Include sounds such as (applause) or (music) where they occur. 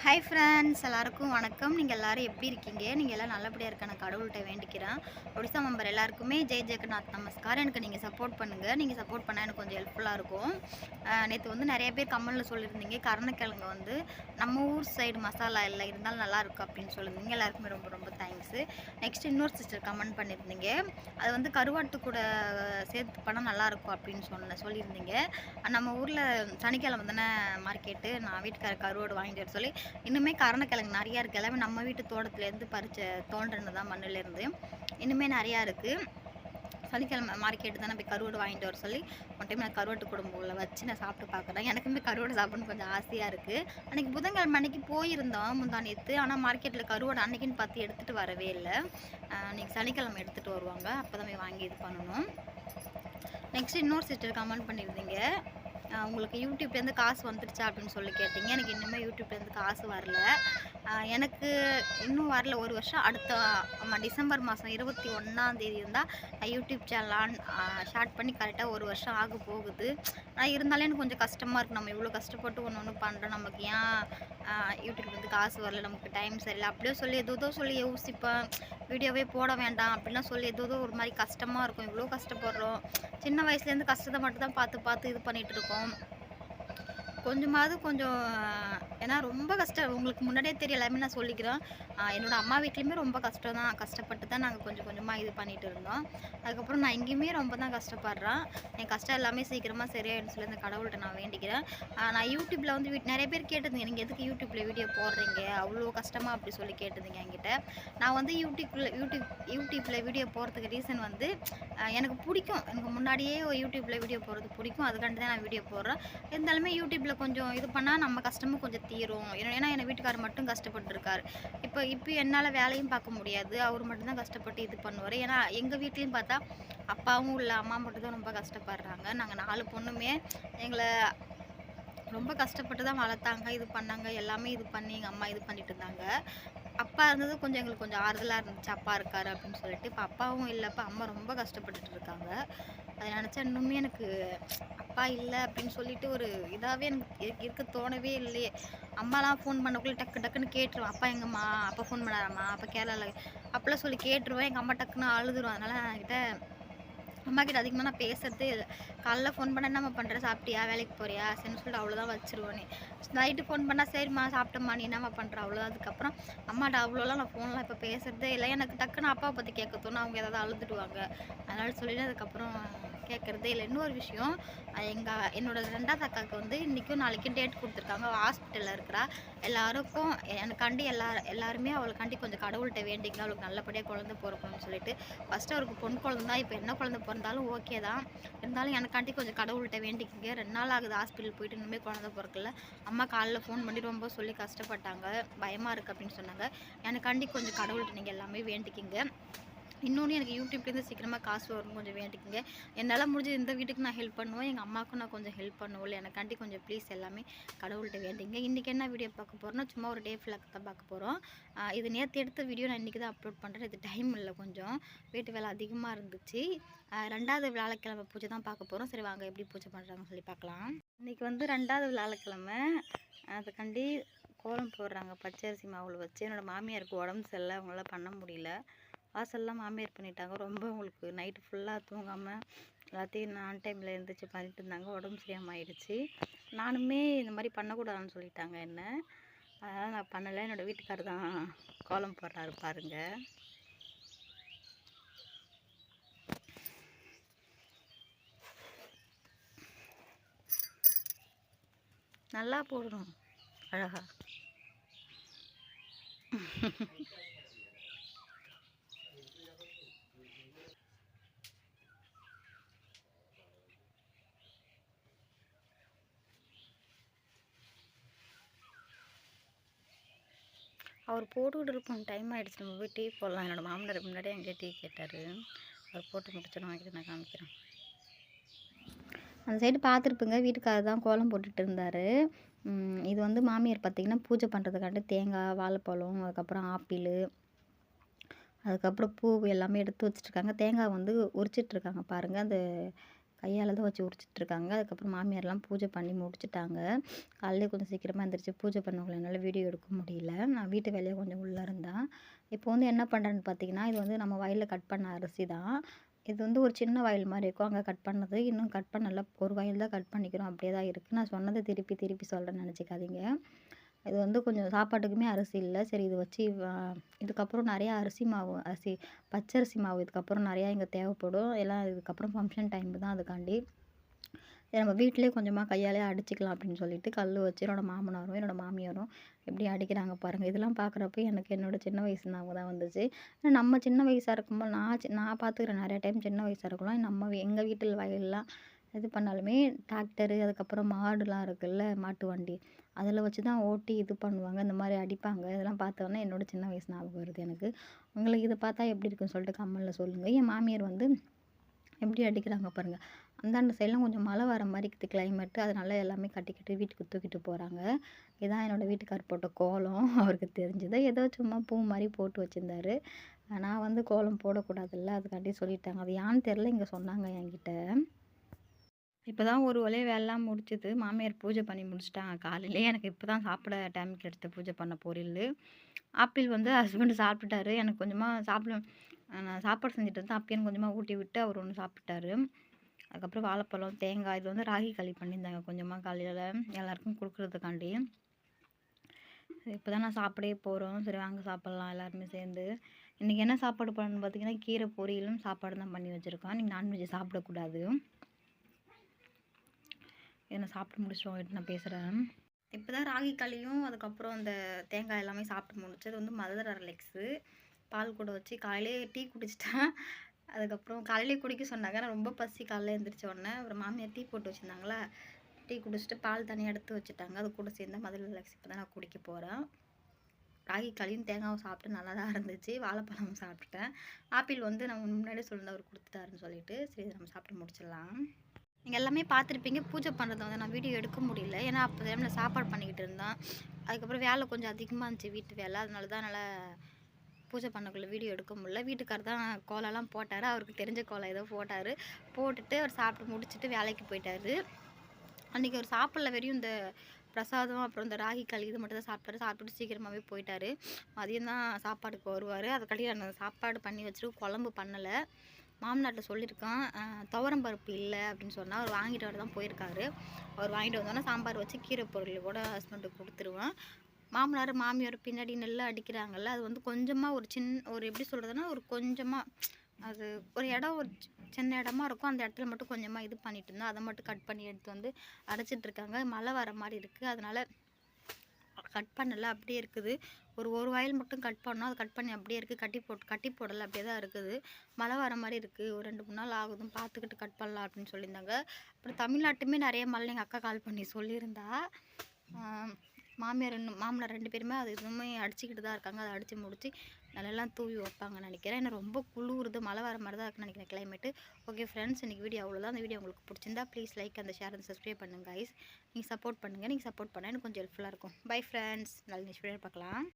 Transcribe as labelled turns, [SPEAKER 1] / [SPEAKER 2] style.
[SPEAKER 1] Hi friends எல்லாருக்கும் வணக்கம். நீங்கள் எல்லாரும் எப்படி இருக்கீங்க? நீங்கள் எல்லாம் நல்லபடியாக இருக்க நான் கடவுள்கிட்ட வேண்டிக்கிறேன். ஒடிசா மெம்பர் எல்லாருக்குமே ஜெய் ஜெகநாத் நமஸ்கார் எனக்கு நீங்கள் சப்போர்ட் பண்ணுங்கள் நீங்கள் சப்போர்ட் பண்ணால் எனக்கு கொஞ்சம் ஹெல்ப்ஃபுல்லாக இருக்கும். நேற்று வந்து நிறைய பேர் கமலில் சொல்லியிருந்தீங்க. கருணக்கிழங்கு வந்து நம்ம ஊர் சைடு மசாலா இல்லை இருந்தாலும் நல்லாயிருக்கும் அப்படின்னு சொல்லியிருந்தீங்க. எல்லாருக்குமே ரொம்ப ரொம்ப தேங்க்ஸு நெக்ஸ்ட் இன்னொரு சிஸ்டர் கமெண்ட் பண்ணியிருந்தீங்க. அது வந்து கருவாட்டு கூட சேர்த்து பண்ணால் நல்லாயிருக்கும் அப்படின்னு சொன்ன சொல்லியிருந்தீங்க. நம்ம ஊரில் சனிக்கிழமை தானே மார்க்கெட்டு நான் வீட்டுக்கார கருவாடு வாங்கிட்டு வர சொல்லி இன்னுமே கரணக்கிழங்கு நிறையா இருக்குது எல்லாமே நம்ம வீட்டு தோட்டத்துலேருந்து பறிச்ச தோன்றுனது தான் மண்ணுலேருந்து இன்னுமே நிறையா இருக்குது சனிக்கிழமை மார்க்கெட்டு தான் போய் கருவாடு வாங்கிட்டு வர சொல்லி ஒன் டைம் நான் கருவாட்டு குடும்பங்களில் வச்சு நான் சாப்பிட்டு பார்க்குறேன். எனக்குமே கருவாடு சாப்பிடணும்னு கொஞ்சம் ஆசையாக இருக்குது அன்றைக்கி புதன்கிழமை அன்றைக்கி போயிருந்தோம் முந்தானியத்து ஆனால் மார்க்கெட்டில் கருவாடு அன்றைக்கின்னு பார்த்து எடுத்துகிட்டு வரவே இல்லை. அன்றைக்கி சனிக்கிழமை எடுத்துகிட்டு வருவாங்க. அப்போ தான் போய் வாங்கி இது பண்ணணும். நெக்ஸ்ட் இன்னொரு சிஸ்டர் கமெண்ட் பண்ணியிருந்தீங்க உங்களுக்கு யூடியூப்லேருந்து காசு வந்துடுச்சா அப்படின்னு சொல்லி கேட்டீங்க. எனக்கு இன்னுமே யூடியூப்லேருந்து காசு வரல. எனக்கு இன்னும் வரல. ஒரு வருஷம் அடுத்த ஆமாம் டிசம்பர் மாதம் இருபத்தி ஒன்றாந்தேதி இருந்தால் நான் யூடியூப் சேனல் ஆன் ஸ்டார்ட் பண்ணி கரெக்டாக ஒரு வருஷம் ஆக போகுது. ஆனால் இருந்தாலும் எனக்கு கொஞ்சம் கஷ்டமாக இருக்குது நம்ம இவ்வளோ கஷ்டப்பட்டு ஒன்று ஒன்று பண்ணுறோம் நமக்கு ஏன் யூடியூப்லேருந்து காசு வரல? நமக்கு டைம் சரியில்லை. அப்படியே சொல்லி ஏதோ சொல்லி யோசிப்பேன். வீடியோவே போட வேண்டாம் அப்படிலாம் சொல்லி ஏதோ ஒரு மாதிரி கஷ்டமாக இருக்கும். இவ்வளோ கஷ்டப்படுறோம். சின்ன வயசுலேருந்து கஷ்டத்தை மட்டும் தான் பார்த்து பார்த்து இது பண்ணிகிட்டு இருக்கோம். கொஞ்சமாவது கொஞ்சம் ஏன்னா ரொம்ப கஷ்டம். உங்களுக்கு முன்னாடியே தெரியும் எல்லாமே நான் சொல்லிக்கிறேன். என்னோடய அம்மா வீட்லேயுமே ரொம்ப கஷ்டம் தான். கஷ்டப்பட்டு தான் நாங்கள் கொஞ்சம் கொஞ்சமாக இது பண்ணிட்டு இருந்தோம். அதுக்கப்புறம் நான் இங்கேயுமே ரொம்ப தான் கஷ்டப்படுறேன். என் கஷ்டம் எல்லாமே சீக்கிரமாக சரியாயிடும் சொல்லி இந்த கடவுள்கிட்ட நான் வேண்டிக்கிறேன். நான் யூடியூப்பில் வந்து வீட் நிறைய பேர் கேட்டிருந்தீங்க நீங்கள் எதுக்கு யூடியூப்பில் வீடியோ போடுறீங்க? அவ்வளோ கஷ்டமாக அப்படி சொல்லி கேட்டிருந்தீங்க என்கிட்ட. நான் வந்து யூடியூப்பில் யூடியூப் யூடியூப்பில் வீடியோ போகிறதுக்கு ரீசன் வந்து எனக்கு பிடிக்கும். எனக்கு முன்னாடியே யூடியூப்பில் வீடியோ போடுறது பிடிக்கும். அதுக்காண்டி தான் நான் வீடியோ போடுறேன். இருந்தாலுமே யூடியூப்பில் கொஞ்சம் இது பண்ணால் நம்ம கஷ்டமும் கொஞ்சம் தீரும். ஏன்னா ஏன்னா என் வீட்டுக்காரர் மட்டும் கஷ்டப்பட்டுருக்கார். இப்போ இப்போ என்னால் வேலையும் பார்க்க முடியாது. அவர் மட்டும்தான் கஷ்டப்பட்டு இது பண்ணுவார். ஏன்னா எங்கள் வீட்லேயும் பார்த்தா அப்பாவும் இல்லை அம்மா மட்டும்தான் ரொம்ப கஷ்டப்படுறாங்க. நாங்கள் நாலு பொண்ணுமே எங்களை ரொம்ப கஷ்டப்பட்டு தான் வளர்த்தாங்க. இது பண்ணாங்க. எல்லாமே இது பண்ணி எங்கள் அம்மா இது பண்ணிட்டு இருந்தாங்க. அப்பா இருந்தது கொஞ்சம் எங்களுக்கு கொஞ்சம் ஆறுதலாக இருந்துச்சு. அப்பா இருக்காரு அப்படின்னு சொல்லிட்டு. இப்போ அப்பாவும் இல்லை. இப்போ அம்மா ரொம்ப கஷ்டப்பட்டுட்டு இருக்காங்க. அதை நினச்சா இன்னுமே எனக்கு அப்பா இல்லை அப்படின்னு சொல்லிட்டு ஒரு இதாகவே எனக்கு இருக்க தோணவே இல்லையே. அம்மாலாம் ஃபோன் பண்ணக்குள்ளே டக்கு டக்குன்னு கேட்டுருவேன் அப்பா எங்கம்மா? அப்பா ஃபோன் பண்ணாராம்மா? அப்போ கேரளாவில் அப்போலாம் சொல்லி கேட்டுருவேன். எங்கள் அம்மா டக்குன்னு அழுதுரும். அதனால் என்கிட்ட அம்மா கிட்ட அதிகமாக நான் பேசுறதே இல்லை. காலைல ஃபோன் பண்ண என்னம்மா பண்ணுற சாப்பிட்டியா? வேலைக்கு போறியா? சரின்னு சொல்லிட்டு அவ்வளோதான் வச்சிருவேனே நைட்டு ஃபோன் பண்ணால் சரிம்மா சாப்பிட்டம்மா. நீ என்னம்மா பண்ணுற அவ்வளோதான் அதுக்கப்புறம் அம்மாட்ட அவ்வளோலாம் நான் ஃபோன்லாம் இப்போ பேசுகிறதே இல்லை. எனக்கு டக்குன்னு அப்பாவை பற்றி கேட்க தோணும். அவங்க ஏதாவது அழுதுடுவாங்க. அதனால சொல்லிட்டு அதுக்கப்புறம் கேட்குறது இல்லை. இன்னொரு விஷயம் எங்கள் என்னோட ரெண்டாவது அக்காவுக்கு வந்து இன்றைக்கும் நாளைக்கும் டேட் கொடுத்துருக்காங்க. ஹாஸ்பிட்டலில் இருக்கிறா. எல்லாருக்கும் எனக்காண்டி எல்லா எல்லாருமே அவளுக்காண்டி கொஞ்சம் கடவுள்கிட்ட வேண்டிங்க அவளுக்கு நல்லபடியாக குழந்தை பிறக்கணும்னு சொல்லிட்டு. ஃபஸ்ட்டு அவருக்கு பொன் குழந்தை தான். இப்போ என்ன குழந்தை பிறந்தாலும் ஓகே தான். இருந்தாலும் எனக்காண்டி கொஞ்சம் கடவுள்கிட்ட வேண்டிக்கிங்க. ரெண்டு நாள் ஆகுது ஹாஸ்பிட்டல் போயிட்டு இன்னுமே குழந்தை பிறக்கல. அம்மா காலைல ஃபோன் பண்ணி ரொம்ப சொல்லி கஷ்டப்பட்டாங்க. பயமாக இருக்குது அப்படின்னு சொன்னாங்க. எனக்காண்டி கொஞ்சம் கடவுள்கிட்ட நீங்கள் எல்லாமே வேண்டிக்கிங்க. இன்னொன்று எனக்கு யூடியூப்லேருந்து சீக்கிரமாக காசு வரும் கொஞ்சம் வேண்டிக்கிங்க. என்னால் முடிஞ்ச இந்த வீட்டுக்கு நான் ஹெல்ப் பண்ணுவேன். எங்கள் அம்மாவுக்கும் நான் கொஞ்சம் ஹெல்ப் பண்ணுவேன். எனக்காண்டி கொஞ்சம் ப்ளீஸ் எல்லாமே கடவுள்கிட்ட வேண்டிங்க இன்றைக்கி என்ன வீடியோ பார்க்க போகிறோன்னா சும்மா ஒரு டே ஃபிளாக் தான் பார்க்க போகிறோம் இது நேற்று எடுத்த வீடியோ நான் இன்றைக்கி தான் அப்லோட் பண்ணுறேன் இது டைம் இல்லை கொஞ்சம். வீட்டு வேலை அதிகமாக இருந்துச்சு. ரெண்டாவது வியாழக்கிழமை பூஜை தான் பார்க்க போகிறோம் சரி வாங்க எப்படி பூஜை பண்ணுறாங்கன்னு சொல்லி பார்க்கலாம். இன்றைக்கி வந்து ரெண்டாவது வியாழக்கிழமை. அதுக்காண்டி கோலம் போடுறாங்க. பச்சரிசி மாவில் வச்சு. என்னோடய மாமியாருக்கு உடம்பு சரியில்லை. அவங்களால பண்ண முடியல. வாசல்லாம் மாமியார் பண்ணிட்டாங்க. ரொம்ப உங்களுக்கு நைட்டு ஃபுல்லாக தூங்காமல் எல்லாத்தையும் நான் டைமில் எழுந்திரிச்சு பண்ணிட்டு இருந்தாங்க. உடம்பு சரியாமல் ஆயிடுச்சு நானுமே இந்த மாதிரி பண்ணக்கூடாதுன்னு சொல்லிட்டாங்க என்ன. அதனால் நான் பண்ணலை. என்னோடய வீட்டுக்காரர் தான் கோலம் போடுறாரு பாருங்கள் நல்லா போடணும். அழகா. (laughs) அவர் போட்டுக்கிட்டு இருப்போம் டைம் ஆகிடுச்சு நம்ம போய் டீ போடலாம். என்னோடய மாமனார் முன்னாடியே அங்கேயே டீ கேட்டார். அவர் போட்டு முடிச்சோன்னு வாங்கிட்டு நான் காமிக்கிறேன். அந்த சைடு பார்த்துருப்பேங்க. வீட்டுக்காரர் தான் கோலம் போட்டுட்டு இருந்தார். இது வந்து மாமியார் பார்த்திங்கன்னா பூஜை பண்ணுறதுக்காண்டி தேங்காய் வாழைப்பழம் அதுக்கப்புறம் ஆப்பிள் அதுக்கப்புறம் பூ எல்லாமே எடுத்து வச்சுட்ருக்காங்க தேங்காய் வந்து உரிச்சிட்ருக்காங்க பாருங்கள் அந்த கையால் தான் வச்சு உரிச்சிட்ருக்காங்க. அதுக்கப்புறம் மாமியார்லாம் பூஜை பண்ணி முடிச்சுட்டாங்க. காலையில் கொஞ்சம் சீக்கிரமாக எழுந்திரிச்சு பூஜை பண்ணவங்களை என்னால் வீடியோ எடுக்க முடியல. நான் வீட்டு வேலையை கொஞ்சம் உள்ளே இருந்தேன். இப்போ வந்து என்ன பண்ணுறேன்னு பார்த்தீங்கன்னா இது வந்து நம்ம வயலில் கட் பண்ண அரிசி தான். இது வந்து ஒரு சின்ன வயல் மாதிரி இருக்கும். அங்கே கட் பண்ணது. இன்னும் கட் பண்ணலை. ஒரு வயல் தான் கட் பண்ணிக்கிறோம். அப்படியே தான் இருக்குது நான் சொன்னதை திருப்பி திருப்பி சொல்கிறேன்னு நினச்சிக்காதீங்க. இது வந்து கொஞ்சம் சாப்பாட்டுக்குமே அரிசி இல்லை. சரி இது வச்சு இதுக்கப்புறம் நிறையா அரிசி மாவு அரிசி பச்சரிசி மாவு இதுக்கப்புறம் நிறையா இங்கே தேவைப்படும். எல்லாம் இதுக்கப்புறம் ஃபங்க்ஷன் டைம் தான் அதுக்காண்டி. சரி நம்ம வீட்டிலே கொஞ்சமாக கையாலே அடிச்சிக்கலாம் அப்படின்னு சொல்லிட்டு கல் வச்சு என்னோடய மாமனாரும் என்னோடய மாமியாரும் எப்படி அடிக்கிறாங்க பாருங்கள் இதெல்லாம் பார்க்குறப்ப எனக்கு என்னோடய சின்ன வயசு ஞாபகம் தான் வந்துச்சு. நம்ம சின்ன வயசாக இருக்கும்போது நான் சி நான் பார்த்துக்கிறேன் நிறைய டைம் சின்ன வயசாக இருக்கலாம். நம்ம எங்கள் வீட்டில் வயல்லாம் இது பண்ணாலுமே டிராக்டரு அதுக்கப்புறம் மாடுலாம் இருக்குல்ல மாட்டு வண்டி. அதில் வச்சு தான் ஓட்டி இது பண்ணுவாங்க. இந்த மாதிரி அடிப்பாங்க. இதெல்லாம் பார்த்தோன்னே என்னோடய சின்ன வயசு ஞாபகம் வருது எனக்கு. உங்களுக்கு இதை பார்த்தா எப்படி இருக்குன்னு சொல்லிட்டு கம்மலில் சொல்லுங்கள் என் மாமியார் வந்து எப்படி அடிக்கிறாங்க பாருங்கள் அந்தாண்ட சைட்லாம் கொஞ்சம் மழை வர மாதிரி இருக்குது. கிளைமேட்டு அதனால எல்லாமே கட்டிக்கிட்டு வீட்டுக்கு தூக்கிட்டு போகிறாங்க இதான் என்னோடய வீட்டுக்கார் போட்ட கோலம். (laughs) அவருக்கு தெரிஞ்சது. ஏதோ சும்மா பூ மாதிரி போட்டு வச்சுருந்தாரு. நான் வந்து கோலம் போடக்கூடாதுல்ல. அதுக்காண்டி சொல்லிட்டாங்க. அது ஏன்னு தெரில இங்கே சொன்னாங்க என்கிட்ட. இப்போ தான் ஒரு வழியாக வேலைலாம் முடிச்சது மாமியார் பூஜை பண்ணி முடிச்சிட்டாங்க. காலையிலே எனக்கு இப்போ தான் சாப்பிட டைம் கிடைச்சது பூஜை பண்ண பொரியல். ஆப்பிள் வந்து ஹஸ்பண்ட் சாப்பிட்டுட்டாரு. எனக்கு கொஞ்சமாக சாப்பிட நான் சாப்பாடு செஞ்சுட்டு இருந்தேன். அப்பயும் கொஞ்சமாக ஊட்டி விட்டு அவர் ஒன்று சாப்பிட்டாரு அதுக்கப்புறம் வாழைப்பழம் தேங்காய் இது வந்து ராகி களி பண்ணியிருந்தாங்க கொஞ்சமாக காலையில். எல்லாருக்கும் கொடுக்குறதுக்காண்டி. இப்போ தான் நான் சாப்பிடவே போகிறோம் சரி வாங்க சாப்பிட்லாம் எல்லாருமே சேர்ந்து. இன்றைக்கி என்ன சாப்பாடு பண்ணணும்னு பார்த்தீங்கன்னா கீரை பொரியலும் சாப்பாடு தான் பண்ணி வச்சுருக்கோம். இன்றைக்கி நான்வெஜ் சாப்பிடக்கூடாது. இதை சாப்பிட்டு முடிச்சிட்டு நான் பேசுகிறேன் இப்போ தான் ராகி களியும் அதுக்கப்புறம் அந்த தேங்காய் எல்லாமே சாப்பிட்டு முடிச்சு அது வந்து மதர் அரலெக்ஸு. பால் கூட வச்சு காலையிலே டீ குடிச்சிட்டேன். அதுக்கப்புறம் காலையிலே குடிக்க சொன்னாங்க. நான் ரொம்ப பசி காலையில் எழுந்திரிச்ச உடனே அப்புறம் மாமியார் டீ போட்டு வச்சுருந்தாங்களா? டீ குடிச்சிட்டு பால் தனியாக எடுத்து வச்சுட்டாங்க. அது கூட சேர்ந்து மதுரை ரிலாக்ஸ் இப்போ தான் நான் குடிக்க போகிறேன் ராகி களியும் தேங்காவும் சாப்பிட்டு நல்லா தான் இருந்துச்சு. வாழைப்பழமும் சாப்பிட்டுட்டேன். ஆப்பிள் வந்து நம்ம முன்னாடியே சொல்லியிருந்தா அவர் கொடுத்துட்டாருன்னு சொல்லிட்டு. சரி நம்ம சாப்பிட்டு முடிச்சிடலாம். நீங்கள் எல்லாமே பார்த்துருப்பீங்க. பூஜை பண்ணுறத வந்து நான் வீடியோ எடுக்க முடியல. ஏன்னா அப்போ டைமில் சாப்பாடு பண்ணிக்கிட்டு இருந்தேன். அதுக்கப்புறம் வேலை கொஞ்சம் அதிகமாக இருந்துச்சு வீட்டு வேலை. அதனால தான் என்னால் பூஜை பண்ணக்குள்ள வீடியோ எடுக்க முடியல. வீட்டுக்கார் தான் கோலம்லாம் போட்டார். அவருக்கு தெரிஞ்ச கோலம் ஏதோ போட்டார். போட்டுட்டு அவர் சாப்பிட்டு முடிச்சுட்டு வேலைக்கு போயிட்டார். அன்றைக்கி அவர் சாப்பிடல வெறியும் இந்த பிரசாதம் அப்புறம் இந்த ராகி களி இது மட்டும் தான் சாப்பிட்டாரு. சாப்பிட்டுட்டு சீக்கிரமாகவே போயிட்டார். மதியம் தான் சாப்பாடுக்கு வருவார். அதுக்காட்டி நான் சாப்பாடு பண்ணி வச்சுட்டு குழம்பு பண்ணலை. மாமனார்ட்ட சொல்லியிருக்கான் துவரம் பருப்பு இல்லை அப்படின்னு சொன்னால் அவர் வாங்கிட்டு வர தான் போயிருக்காரு. அவர் வாங்கிட்டு வந்தோன்னா சாம்பார் வச்சு கீரை பொருள் கூட ஹஸ்பண்டுக்கு கொடுத்துருவேன். மாமனார் மாமியார் பின்னாடி நெல் அடிக்கிறாங்கல்ல அது வந்து கொஞ்சமாக ஒரு சின்ன ஒரு எப்படி சொல்கிறதுனா ஒரு கொஞ்சமாக அது ஒரு இடம் ஒரு சின்ன இடமா இருக்கும். அந்த இடத்துல மட்டும் கொஞ்சமாக இது பண்ணிட்டு இருந்தோம் அதை மட்டும் கட் பண்ணி எடுத்து வந்து அடைச்சிட்ருக்காங்க மழை வர மாதிரி இருக்குது அதனால் கட் பண்ணலை அப்படியே இருக்குது. ஒரு ஒரு வயல் மட்டும் கட் பண்ணோம் அது கட் பண்ணி அப்படியே இருக்குது கட்டி போட்டு கட்டி போடலை அப்படியே தான் இருக்குது. மழை வர மாதிரி இருக்குது ஒரு ரெண்டு மூணு நாள் ஆகுதும் பார்த்துக்கிட்டு கட் பண்ணலாம் அப்படின்னு சொல்லியிருந்தாங்க. அப்புறம் தமிழ்நாட்டுமே நிறைய மழை எங்கள் அக்கா கால் பண்ணி சொல்லியிருந்தா. மாமியார் ரெண்டு மாமனார் ரெண்டு பேருமே அது எதுவுமே அடிச்சுக்கிட்டு தான் இருக்காங்க. அதை அடித்து முடித்து நல்லெல்லாம் தூவி வைப்பாங்கன்னு நினைக்கிறேன். ஏன்னா ரொம்ப குளிருது மழை வர மாதிரி தான் இருக்குன்னு நினைக்கிறேன் கிளைமேட்டு ஓகே ஃப்ரெண்ட்ஸ் இன்றைக்கி வீடியோ அவ்வளோதான் அந்த வீடியோ உங்களுக்கு பிடிச்சிருந்தா ப்ளீஸ் லைக் அந்த ஷேர் அந்த சப்ஸ்கிரைப் பண்ணுங்கள் கைஸ் நீங்கள் சப்போர்ட் பண்ணுங்கள் நீங்கள் சப்போர்ட் பண்ணால் எனக்கு கொஞ்சம் ஹெல்ப்ஃபுல்லாக இருக்கும். பை ஃப்ரெண்ட்ஸ் நல்ல நெக்ஸ்ட் வீடியோ பார்க்கலாம்.